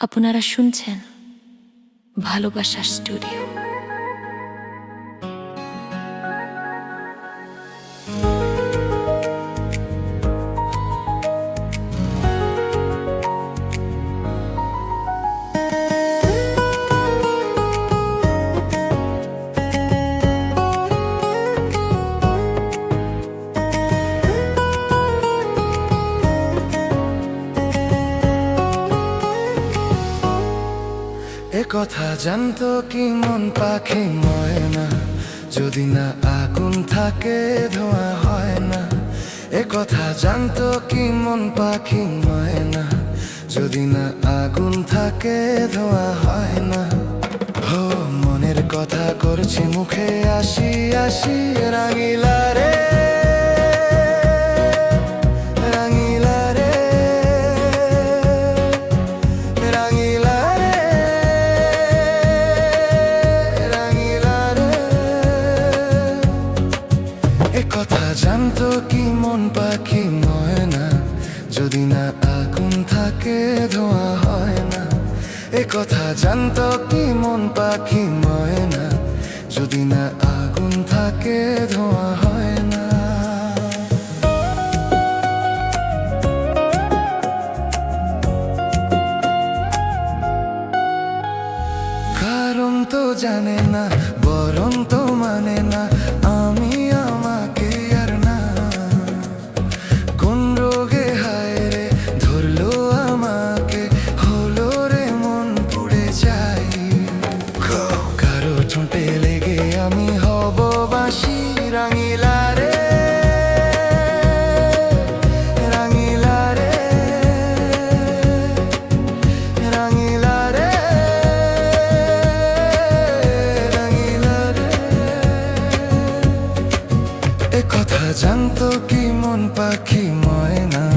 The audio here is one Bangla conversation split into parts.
আপনারা শুনছেন ভালোবাসার স্টুডিও। কথা জানতো কি মন পাখি ময়না। যদি না আগুন থাকে, ধোঁয়া হয় না। এ কথা জানতো কি মন পাখি ময়না। যদি না আগুন থাকে, ধোঁয়া হয় না। হো, মনের কথা করছি মুখে, আসি আসি, রাঙিলা রে। জানতো কি মন পাখি ময়না? যদি না আগুন থাকে, ধোঁয়া হয় না। এ কথা জানতো কি মন পাখি ময়না? যদি না আগুন থাকে, ধোঁয়া হয় না। কারণ তো জানে না বরং তো মানে না। কোন জানতো কি মন পাখি ময়না।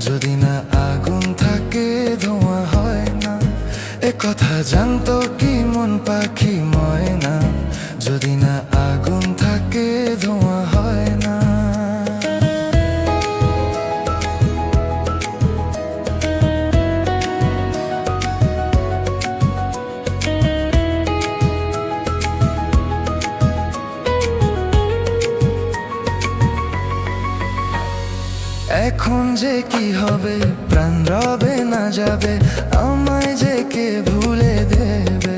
যদি না আগুন থাকে, ধোঁয়া হয় না। এ কথা জানতো কি মন পাখি ময়না। যদি না আগুন থাকে, ধোঁয়া হয় না। এখন যে কি হবে? প্রাণ রবে না যাবে, আমায় যে কে ভুলে দেবে?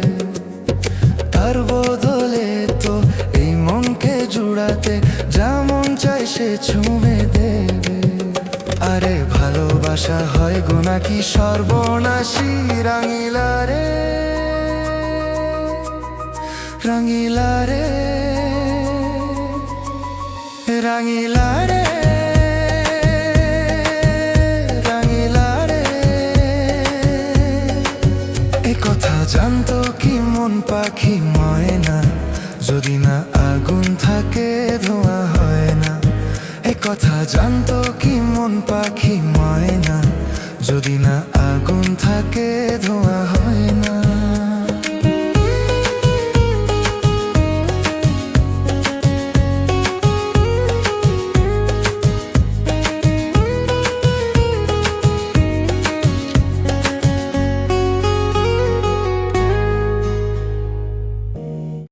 তার বদলে তো এই মনকে জুড়াতে যেমন চাই সে ছুঁয়ে দেবে। আরে ভালোবাসা হয় গো নাকি সর্বনাশী রাঙিলা রে? রাঙিলা রে রাঙিলা রে। জানতো কি মন পাখি ময়না। যদি না আগুন থাকে, ধোঁয়া হয় না। এ কথা জানতো কি মন পাখি ময়না। যদি না আগুন থাকে, ধোঁয়া হয় না।